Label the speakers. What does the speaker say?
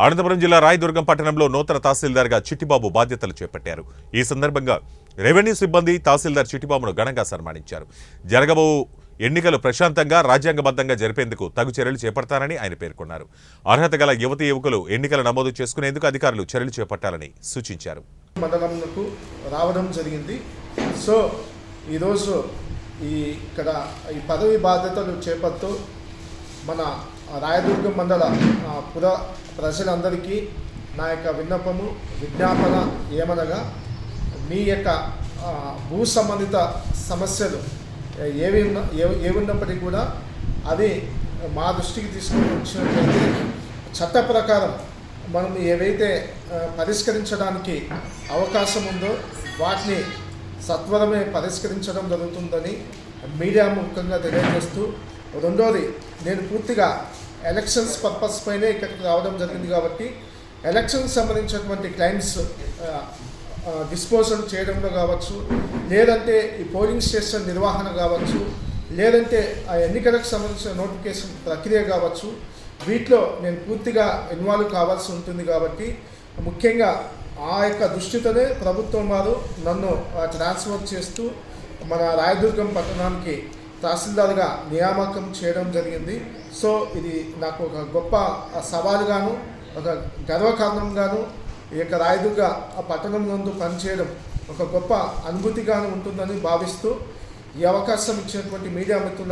Speaker 1: అనంతపురం జిల్లా రాయదుర్గం పట్టణంలో నూతన తహసీల్దార్గా చిట్టిబాబు బాధ్యతలు చేపట్టారు. ఈ సందర్భంగా రెవెన్యూ సిబ్బంది తహసీల్దార్ చిట్టిబాబును ఘనంగా సన్మానించారు. జరగబో ఎన్నికలు ప్రశాంతంగా రాజ్యాంగబద్ధంగా జరిపేందుకు తగు చర్యలు చేపడతారని ఆయన పేర్కొన్నారు. అర్హత గల యువతి యువకులు ఎన్నికల నమోదు చేసుకునేందుకు అధికారులు చర్యలు చేపట్టాలని సూచించారు.
Speaker 2: మండలంకు రావడం జరిగింది. సో ఈరోజు ఈ ఇక్కడ ఈ పదవి బాధ్యతలు చేపడుతూ మన రాయదుర్గం మండల పుర ప్రజలందరికీ నా యొక్క విన్నపము విజ్ఞాపన ఏమనగా మీ యొక్క భూ సంబంధిత సమస్యలు ఏవి ఉన్న ఏ- ఏవి ఉన్నప్పటికీ కూడా అది మా దృష్టికి తీసుకుని వచ్చినట్లయితే చట్ట ప్రకారం మనం ఏవైతే పరిష్కరించడానికి అవకాశం ఉందో వాటిని సత్వరమే పరిష్కరించడం జరుగుతుందని మీడియా ముఖ్యంగా తెలియజేస్తూ రెండోది నేను పూర్తిగా ఎలక్షన్స్ పర్పస్ పైనే ఇక్కడికి రావడం జరిగింది కాబట్టి ఎలక్షన్స్ సంబంధించినటువంటి క్లైంట్స్ డిస్పోజల్ చేయడంలో కావచ్చు లేదంటే ఈ పోలింగ్ స్టేషన్ నిర్వహణ కావచ్చు లేదంటే ఆ ఎన్నికలకు సంబంధించిన నోటిఫికేషన్ ప్రక్రియ కావచ్చు వీటిలో నేను పూర్తిగా ఇన్వాల్వ్ కావాల్సి ఉంటుంది కాబట్టి ముఖ్యంగా ఆ యొక్క దృష్టితోనే ప్రభుత్వం వారు నన్ను ట్రాన్స్ఫర్ చేస్తూ మన రాయదుర్గం పట్టణానికి తహసీల్దార్గా నియామకం చేయడం జరిగింది. సో ఇది నాకు ఒక గొప్ప సవాలుగాను ఒక గర్వకారణంగాను ఈ యొక్క రాయదుర్గ ఆ పట్టణం నందు పనిచేయడం ఒక గొప్ప అనుభూతిగాను ఉంటుందని భావిస్తూ ఈ అవకాశం ఇచ్చినటువంటి మీడియా మిత్రుల